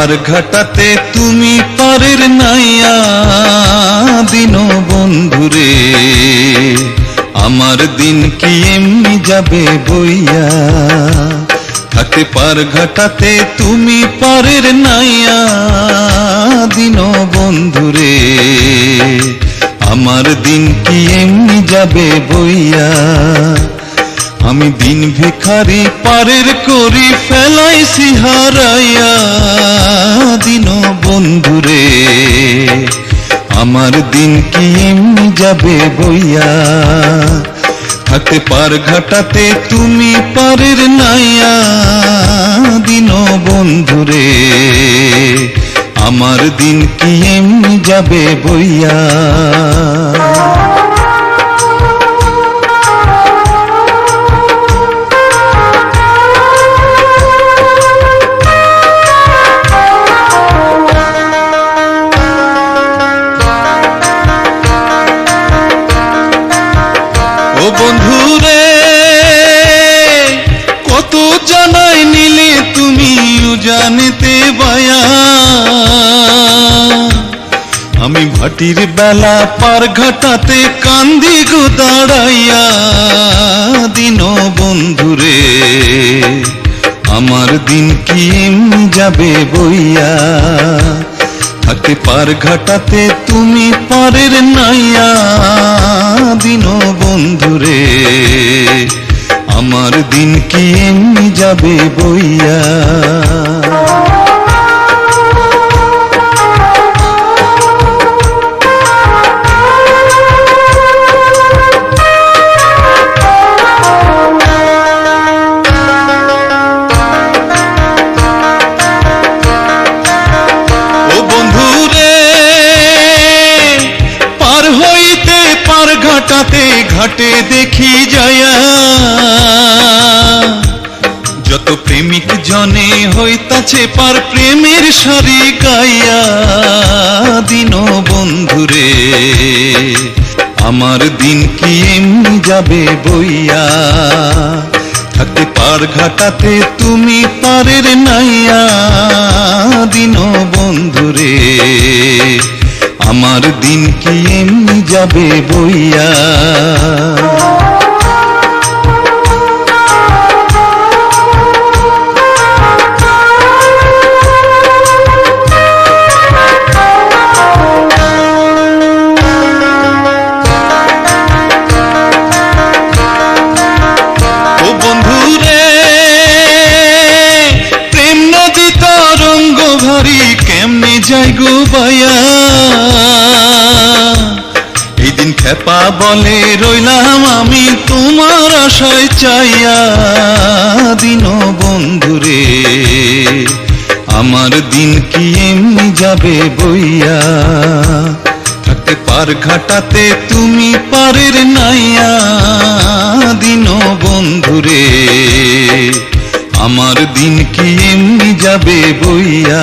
পার ঘাটাতে তুমি পারের নাইয়া দিন বন্ধুরে আমার দিন কি এমনি যাবে বইয়া? থাকতে পার ঘাটাতে তুমি পারের নাইয়া দিন বন্ধুরে আমার দিন কি এমনি যাবে বইয়া? আমি দিন ভিখারি পারের করি ফেলাইছি হারাইয়া দিন বন্ধুরে, আমার দিন কি যাবে বইয়া? থাকতে পার ঘাটাতে তুমি পারের নাইয়া। দিন বন্ধুরে, আমার দিন কি যাবে বইয়া? ভাটির বেলা পার ঘাটাতে কান্দি গো দাঁড়াইয়া। দিন বন্ধুরে, আমার দিন কি যাবে বইয়া। থাকতে পার ঘাটাতে তুমি পারের নাইয়া। দিন বন্ধুরে, আমার দিন কি যাবে বইয়া। ঘাটে দেখি যায়া যত প্রেমিক জনে হইতাছে পার প্রেমের সারি গাইয়া, দিন বন্ধুরে, আমার দিন কি এমনি যাবে বইয়া? থাকতে পার ঘাটাতে তুমি পারের নাইয়া, দিন বন্ধুরে, আমার দিন কি এমনি যাবে বইয়া? খেপা বলে রইলাম আমি তোমার আশায়, চাইয়া দিন বন্ধুরে আমার দিন কি এমনি যাবে বইয়া? থাকতে পার ঘাটাতে তুমি পারের নাইয়া দিন বন্ধুরে আমার দিন কি এমনি যাবে বইয়া?